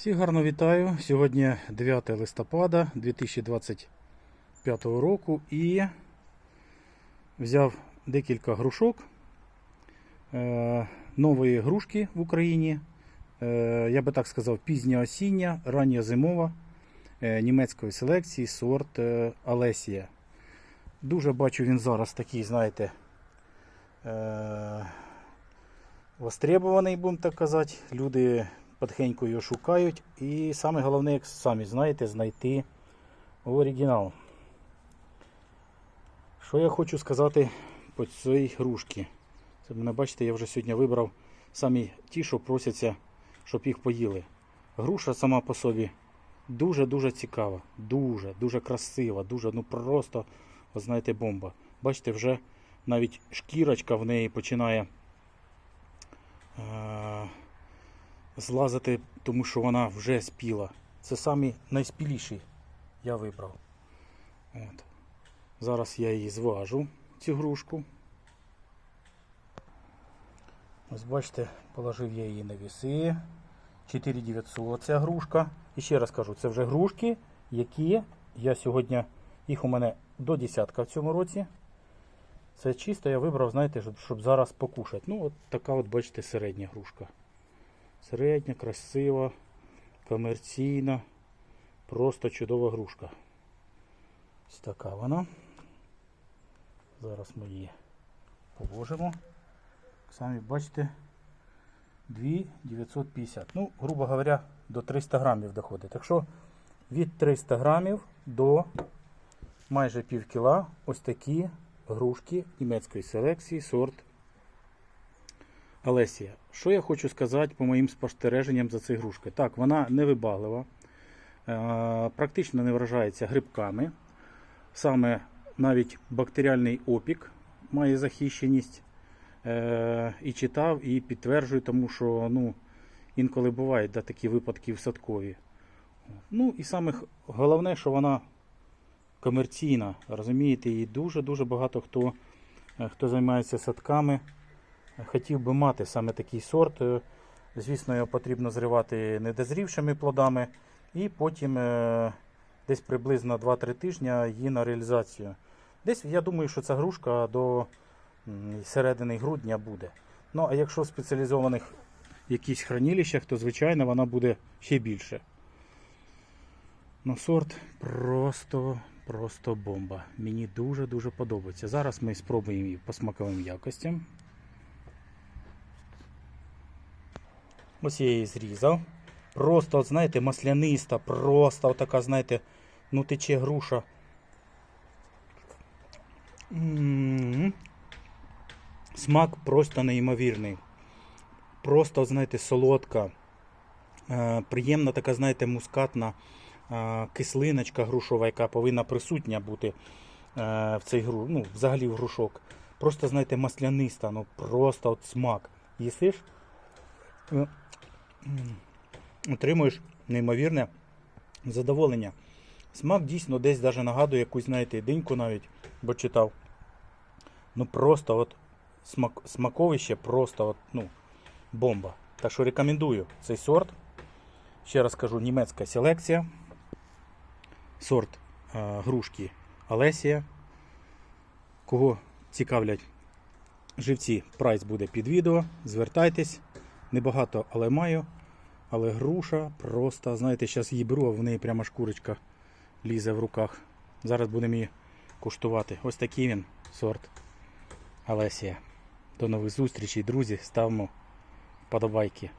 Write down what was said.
Всіх гарно вітаю. Сьогодні 9 листопада 2025 року і взяв декілька грушок е, нової грушки в Україні. Е, я би так сказав, пізня осіння, рання зимова е, німецької селекції сорт Алесія. Дуже бачу він зараз такий, знаєте, востребований, будемо так казати. Люди потихеньку його шукають. І саме головне, як самі знаєте, знайти оригінал. Що я хочу сказати по цій грушці? Це мене бачите, я вже сьогодні вибрав самі ті, що просяться, щоб їх поїли. Груша сама по собі дуже-дуже цікава, дуже, дуже красива, дуже, ну просто, от знаєте, бомба. Бачите, вже навіть шкірочка в неї починає. Е- злазити, тому що вона вже спіла. Це самі найспіліші я вибрав. От. Зараз я її зважу, цю грушку. Ось бачите, положив я її на віси. 4900 ця грушка. І ще раз кажу, це вже грушки, які я сьогодні, їх у мене до десятка в цьому році. Це чисто я вибрав, знаєте, щоб, зараз покушати. Ну, от така от, бачите, середня грушка. Середня, красива, комерційна, просто чудова грушка. Ось така вона. Зараз ми її положимо. Самі бачите, 2,950. Ну, грубо говоря, до 300 грамів доходить. Так що від 300 грамів до майже пів кіла ось такі грушки німецької селекції сорт Алесія. Що я хочу сказати по моїм спостереженням за цією грушкою? Так, вона невибаглива, е, практично не вражається грибками. Саме навіть бактеріальний опік має захищеність. Е, І читав, і підтверджую, тому що ну, інколи бувають да, такі випадки в садкові. Ну і саме головне, що вона комерційна. Розумієте, і дуже-дуже багато хто, е, хто займається садками хотів би мати саме такий сорт. Е, Звісно, його потрібно зривати недозрівшими плодами і потім е, десь приблизно 2-3 тижні її на реалізацію. Десь я думаю, що ця грушка до середини грудня буде. Ну, а якщо в спеціалізованих якісь хранилищах, то звичайно вона буде ще більше. Ну, сорт просто, просто бомба. Мені дуже-дуже подобається. Зараз ми спробуємо її по смаковим якостям. Ось я її зрізав. Просто, от, знаєте, масляниста, просто така, знаєте, ну тече груша. М. Смак просто неймовірний. Просто, знаєте, солодка. Е, приємна така, знаєте, мускатна е, кислиночка грушова, яка повинна присутня бути е, в цей гру, ну, взагалі в грушок. Просто, знаєте, масляниста, ну просто от смак. Їсиш? Е, отримуєш неймовірне задоволення. Смак дійсно десь даже нагадує якусь, знаєте, диньку навіть, бо читав. Ну просто от смак, смаковище просто от, ну, бомба. Так що рекомендую цей сорт. Ще раз кажу, німецька селекція. Сорт е, грушки Алесія. Кого цікавлять живці, прайс буде під відео. Звертайтесь. Небагато, але маю. Але груша просто, знаєте, зараз її беру, а в неї прямо шкурочка лізе в руках. Зараз будемо її куштувати. Ось такий він сорт Алесія. До нових зустрічей, друзі. Ставимо вподобайки.